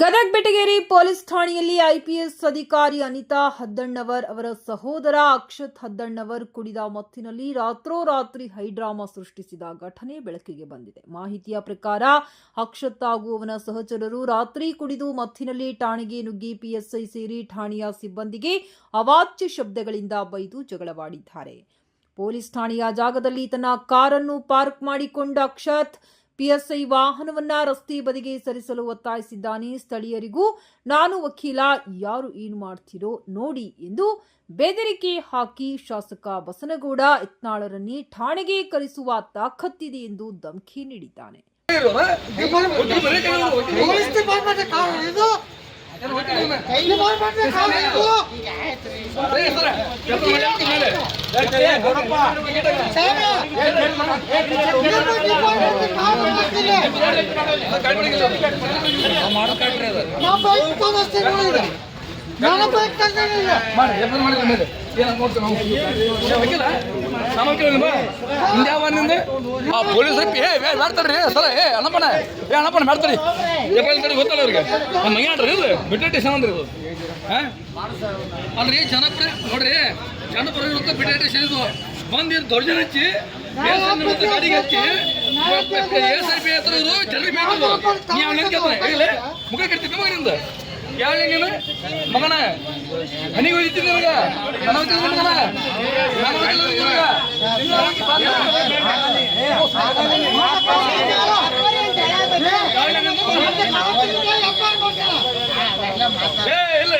Gadag Betageri police ಠಾಣೆಯಲ್ಲಿ IPS ಅಧಿಕಾರಿ ಅನಿತಾ ಹದ್ದಣ್ಣವರ್ ಅವರ ಸಹೋದರ ಅಕ್ಷತ್ ಹದ್ದಣ್ಣವರ್ ಕುಡಿದ ಮತ್ತಿನಲ್ಲಿ ರಾತ್ರೋರಾತ್ರಿ ಹೈಡ್ರಾಮಾ ಸೃಷ್ಟಿಸಿದ ಘಟನೆ ಬೆಳಕಿಗೆ ಬಂದಿದೆ. ಮಾಹಿತಿಯ ಪ್ರಕಾರ ಅಕ್ಷತ್ ಹಾಗೂ ಅವನ ಸಹಚರರು ರಾತ್ರಿ ಕುಡಿದು ಮತ್ತಿನಲ್ಲಿ ಠಾಣೆಗೆ ನುಗ್ಗಿ ಪಿಎಸ್ಐ ಸೇರಿ ಠಾಣೆಯ ಸಿಬ್ಬಂದಿಗೆ ಅವಾಚ್ಯ ಶಬ್ದಗಳಿಂದ ಬೈದು ಜಗಳವಾಡಿದ್ದಾರೆ. ಪೊಲೀಸ್ ಠಾಣೆಯ ಜಾಗದಲ್ಲಿ ತನ್ನ ಕಾರನ್ನು ಪಾರ್ಕ್ ಮಾಡಿಕೊಂಡ ಅಕ್ಷತ್ ಪಿಎಸ್ಐ ವಾಹನವನ್ನ ರಸ್ತೆ ಬದಿಗೆ ಸರಿಸಲು ಒತ್ತಾಯಿಸಿದ್ದಾನೆ ಸ್ಥಳೀಯರಿಗೂ ನಾನು ವಕೀಲ ಯಾರು ಏನು ಮಾಡ್ತೀರೋ ನೋಡಿ ಎಂದು ಬೆದರಿಕೆ ಹಾಕಿ ಶಾಸಕ ಬಸನಗೌಡ ಯತ್ನಾಳರನ್ನೇ ಠಾಣೆಗೆ ಕರೆಸುವ ತಾಕತ್ತಿದೆ ಎಂದು ಧಮಕಿ ನೀಡಿದ್ದಾನೆ ಪೊಲೀಸ್ ಡಿಪಾರ್ಟ್ಮೆಂಟ್ ಕಾರಣ ಇದು ಡಿಪಾರ್ಟ್ಮೆಂಟ್ ಕಾರಣ ಇದು ಸಾಹೇಬ, ಇದು ಡಿಪಾರ್ಟ್ಮೆಂಟ್ ಕಾರಣ ಆಗ್ತಿದೆ. ಆ ಪೊಲೀಸ್ ಏ ಏ ಮಾಡ್ತಾರ್ರಿ ಸರ ಏ ಅಣ್ಣಪ್ಪನ ಏ ಅಣ್ಣಪ್ಪನ ಮಾಡ್ತಾರಿ ಕಡೆ ಗೊತ್ತಲ್ಲ ಅವ್ರಿಗೆ ನಮ್ಮ ಮೈಯಾಡ್ರಿ ಇದು ಬಿಟ್ಟ ಸ್ಟೇಷನ್ ಅಂದ್ರಿ ಇದು ಹಾಂ ಅಲ್ರಿ ಜನಪ್ರಿಯ ನೋಡ್ರಿ ಜನಪ್ರ ಇರುತ್ತೆ ಬಿಟ್ಟ ಸ್ಟೇಷನ್ ಇದು ಬಂದು ಜನ ಹಚ್ಚಿ ಗಾಡಿಗೆ ಹಚ್ಚಿ ಎಸ್ ಐ ಪಿ ಹತ್ರ ಇವರು ಜನರಿಗೆ ಬೇಕು ನೀವು ಮುಖ ಕಟ್ತೀನಿ ಮಗನಿಂದ ನೀನು ಮಗನ ಮನೆಗೆ ಹೋಗಿದ್ದೀನಿ ನಿನಗ ನನ್ನ ಹೋಗ್ತೀನಿ ಮಗನ ನನ್ನ ಹೋಗಿಲ್ಲ ನಿನಗ ನಿನ್ನ ಹೋಗಿ ಬಂದ. ಯಾವ ನೀನು ಮಗನ? ಏ ಇಲ್ಲ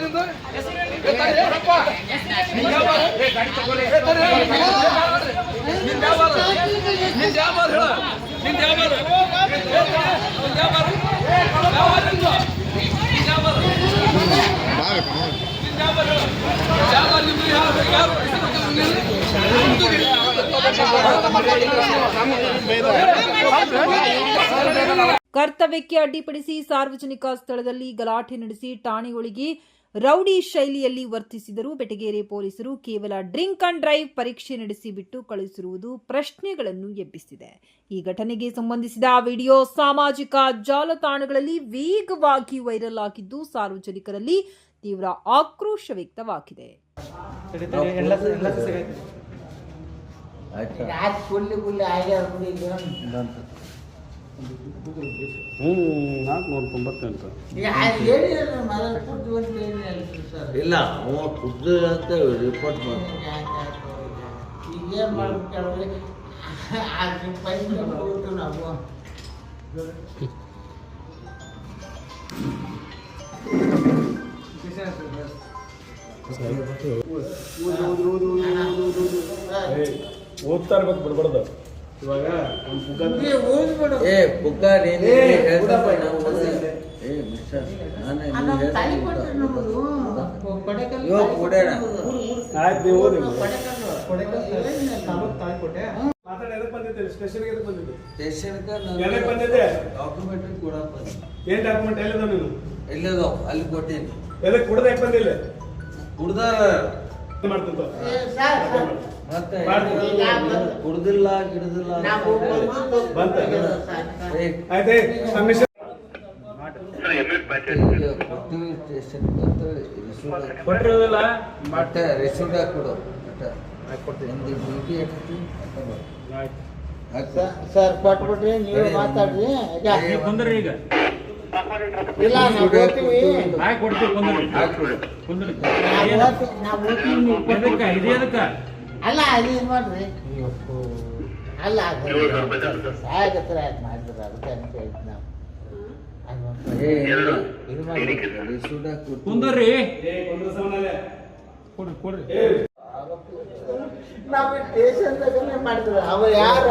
ನಿಂದು? ಕರ್ತವ್ಯಕ್ಕೆ ಅಡ್ಡಿಪಡಿಸಿ ಸಾರ್ವಜನಿಕ ಸ್ಥಳದಲ್ಲಿ ಗಲಾಟೆ ನಡೆಸಿ ಠಾಣೆಯೊಳಗೆ ರೌಡಿ ಶೈಲಿಯಲ್ಲಿ ವರ್ತಿಸಿದರು. ಬೆಟಗೇರಿ ಪೊಲೀಸರು ಕೇವಲ ಡ್ರಿಂಕ್ ಅಂಡ್ ಡ್ರೈವ್ ಪರೀಕ್ಷೆ ನಡೆಸಿ ಬಿಟ್ಟು ಕಳುಹಿಸಿರುವುದು ಪ್ರಶ್ನೆಗಳನ್ನು ಎಬ್ಬಿಸಿದೆ. ಈ ಘಟನೆಗೆ ಸಂಬಂಧಿಸಿದ ವಿಡಿಯೋ ಸಾಮಾಜಿಕ ಜಾಲತಾಣಗಳಲ್ಲಿ ವೇಗವಾಗಿ ವೈರಲ್ ಆಗಿದ್ದು ಸಾರ್ವಜನಿಕರಲ್ಲಿ ತೀವ್ರ ಆಕ್ರೋಶ ವ್ಯಕ್ತವಾಗಿದೆ. ಈಗ ಅದು ಹೇಳಿರಲ್ಲ ಮೊದಲು ಕುಡ್ದು ಅಂತ ಹೇಳಿರಲ್ಲ ಸರ್. ಇಲ್ಲ ಅವ ಖುದ್ದು ಅಂತ ರಿಪೋರ್ಟ್ ಮಾಡ್ತಾನೆ ಈಗ ಏನು ಮಾಡ್ಬೇಕು ಕೇಳಿದ್ರೆ ಅದು ಪೈಸೆ ಕೊಟ್ಟು ನಾವು ಓದ್ತಾ ಇರ್ಬೇಕು ಬಿಡ್ಬಾರ್ದು. ಇವಾಗ ಒಂದು ಪುಗ್ಗ ಇಲ್ಲಿ ಓದ್ಬಿಡು. ಏ ನಾವು. ಏ ನಾನೇ ಆ, ಇವಾಗ ಕೊಡೋಣ. ಆಯ್ತು ನೀವು ಓದಿ ಕೊಡೆಕಲ್ ಮಾತಾಡಿ ಎದಕ್ಕೆ ಬಂದಿದ್ದೆ? ಸ್ಪೆಷಲ್ ಎದಕ್ಕೆ ಬಂದಿದ್ದೆ? ಬಂದಿದ್ದೆ? ಏನ್ ಡಾಕ್ಯುಮೆಂಟ್ ಎಲ್ಲಿದ ನೀನು? ಅಲ್ಲಿ ಕೊಟ್ಟೇನಿ ಎದಕ್ಕೆ ಕುಡ್ದ ಬಂದಿಲ್ಲ? ಕುಡ್ದಾರ. ಏನ್ ಮಾಡ್ತಿದ್ದ? ಸರ್. ಮತ್ತೆ. ಕುಡ್ದಿಲ್ಲ ಗಿಡದಿಲ್ಲ ಮತ್ತೆ ರಿಸೀವ್ ಕೊಡು ಮತ್ತೆ ಒಂದು ಡ್ಯೂಟಿ ಸರ್ ಕೊಟ್ಬಿಟ್ರಿ ನೀವು ಮಾತಾಡ್ರಿ. ಕುಂದ್ರಿ ಈಗ. ಇಲ್ಲ ನಾವು ಕೊಡ್ತೀವಿ ಕುಂದ್ರಿ. ಕುಂದ್ರಿ. ನಾವು ಓದ್ತೀವಿ ನಾವು ಓದ್ತೀವಿ ನೀವು ಅಲ್ಲ ಅದು ಇದು ಮಾಡ್ರಿ ಅಲ್ಲ ಸಾಯಕತ್ರ ಯಾಕೆ ಮಾಡಿದ್ರು ಅದಕ್ಕೆ ಅಂತ ಹೇಳಿದ್ ನಾವು. ಕುಂದ್ರಿ. ಕೊಡ್ರಿ ಕೊಡ್ರಿ. ನಾವು ಸ್ಟೇಷನ್ದಾಗನೇ ಅವ ಯಾರು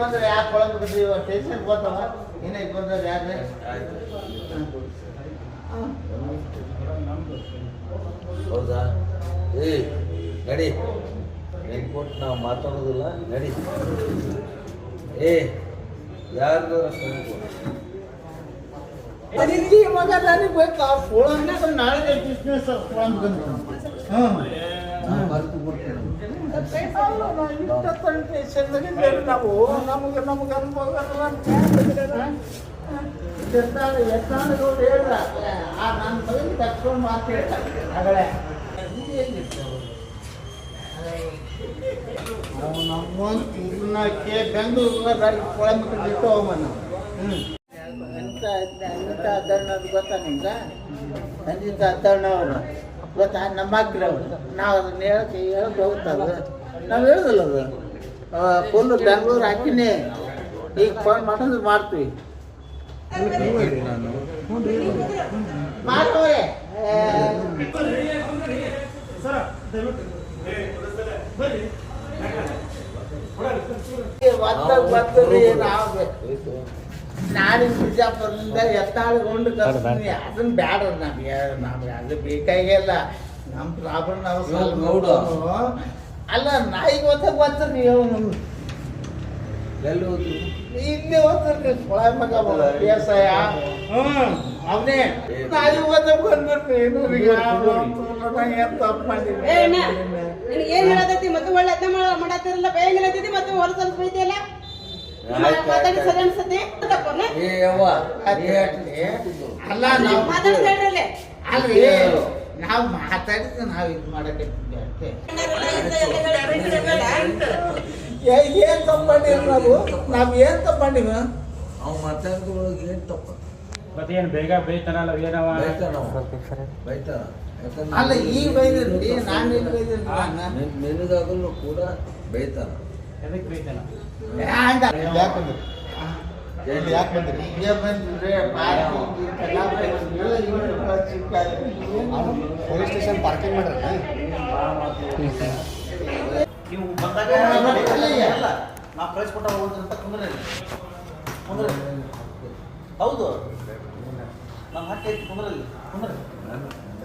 ಬಂದ್ರೆ ಯಾಕೆ ಕೊಳಂಬ ಸ್ಟೇಷನ್ ಹೋದವ ನಿನಗೆ ಬಂದ್ರೆ ಯಾರು ಹೌದಾ? ಏ ನಡಿ ನೆನ್ಕೊಟ್ಟು ನಾವು ಮಾತಾಡೋದಿಲ್ಲ ನಡಿ ಏ ಯಾರ್ದು ಅದಕ್ಕೆ ಮಗ ನನಗೆ ಬೇಕು ಆ ನಾಳೆ ಬಿಸ್ನೆಸ್ ಬಂದು ಬಿಡ್ತೀನಿ ನಾವು ನಮಗೆ ನಮಗೆ ಅನುಭವ ಹೇಳ್ದ ಆ ನನ್ನ ಮಗನ ತಕ್ಕೊಂಡು ಮಾತು ಹೇಳ್ತಾರೆ ಅಗಳೇ ನಾವು ನಮ್ಮ ಪೂರ್ಣಕ್ಕೆ ಬೆಂಗಳೂರಿಗೆ ಪೊಳೆ ಮಕ್ಕಳು ಬಿಟ್ಟು ಹೋಗ್ಬಂದು ಹ್ಞೂ ಎಂತ ಎಂತ ಅದ್ದಣ್ಣವ್ರು ಗೊತ್ತಾ ನಿಮ್ಗೆ ನಾವು ಅದನ್ನ ಹೇಳಕ್ಕೆ ಹೇಳಕ್ಕೆ ನಾವು ಹೇಳೋದಿಲ್ಲ ಅದು ಫುಲ್ ಬೆಂಗಳೂರು ಹಾಕಿನಿ ಈಗ ಫೋನ್ ಮಾಡೋದು ಮಾಡ್ತೀವಿ ಮಾಡ್ತವ್ರೆ ಬರ್ತದೆ ನಾವು ನಾಡಿನ ಬಿಜಾಪುರದಿಂದ ಎತ್ತಾಳ್ಕೊಂಡು ಕರ್ಸ್ತೀನಿ ಅದನ್ನ ಬ್ಯಾಡ ನಮ್ಗೆ ನಮ್ಗೆ ಅದು ಬೇಕಾಗಿಲ್ಲ ನಮ್ಮ ಪ್ರಾಬ್ಲಮ್ ನಾವು ಅಲ್ಲ ನಾಯಿಗೆ ಒತ್ತಾಗ ಬರ್ತಾರೆ ನೀವು ಇಲ್ಲಿ ಓದ್ತಾರೆ ಕೊಳ ಮಗ ಬೇಸಾಯ ಹ್ಮ್ ಅವನೇ ನಾಯಿ ಓದಕ್ ಬಂದ್ಬಿಟ್ರಿ ಏನ್ ತಪ್ಪು ಏ ಅಣ್ಣ, ನಿನಗೆ ಏನ್ ಹೇಳತೈತಿ ಮತ್ತೆ ಒಳ್ಳೆ ಅರ್ಥ ಮಾಡತ್ತಿರಲ್ಲ ಬೇಗ ಹೇಳತೈತಿ ಮತ್ತೆ ಹೊರ ಸ್ವಲ್ಪ ಬೈತಿಯಲ್ಲ ಮಾತಾಡಿ ಸರಿ ಅನ್ಸತಿ ತಪ್ಪಲ್ಲ ಏ ಯವ್ವ ನೀ ಯಾಕ್ ಅಲ್ಲ ನಾವು ಮಾತಾಡ್ತಾ ಹೇಳ್ರಲ್ಲೇ ಅಲ್ರಿ ನಾವು ಮಾತಾಡಿದ್ರೆ ನಾವು ಇದು ಮಾಡಕ್ಕೆ ಏನ್ ನಾವು? ನಾವ್ ಏನ್ ತಪ್ಪು ಮಾಡಿವ ಅವ್ ಮಾತಾಡಿದೊಳಗೆ ಏನು ತಪ್ಪ? ಮತ್ತೇನು ಬೇಗ ಬೈತಾನಲ್ಲ ಏನವ? ಬೈತಾನ. ಬೈತಾನ. ಅಲ್ಲ ಈಗ ಬೈದ್ರಿ ನಾನು ಇಲ್ಲಿ ಬೈದ್ರಿ ನಾನು ನಿನ್- ನಿನಗಾಗಲೂ ಕೂಡ ಬೈತಾನ ಎದಕ್ಕೆ ಬೈತಾನ ಯಾಕೆ ಬಂದ್ರಿ? ಯಾಕೆ ಬಂದ್ರಿ? ಈಗ ಬಂದ್ರಿ? ಪೊಲೀಸ್ ಸ್ಟೇಷನ್ ಪಾರ್ಕಿಂಗ್ ಮಾಡ್ರಿ. ನೀವು ಬಂದಾಗ ನಾ ಕಳಿಸ್ಕೊಟ್ಟ ಹೋಗ್ರಂತ ಕುಂದ್ರೆ. ಕುಂದ್ರೆ. ಹೌದು. ನಮ್ಮ ಹಟ್ಟ ಐತಿ ಕುಂದ್ರಲ್ಲಿ. ಕುಂದ್ರೆ.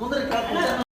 ముందరికి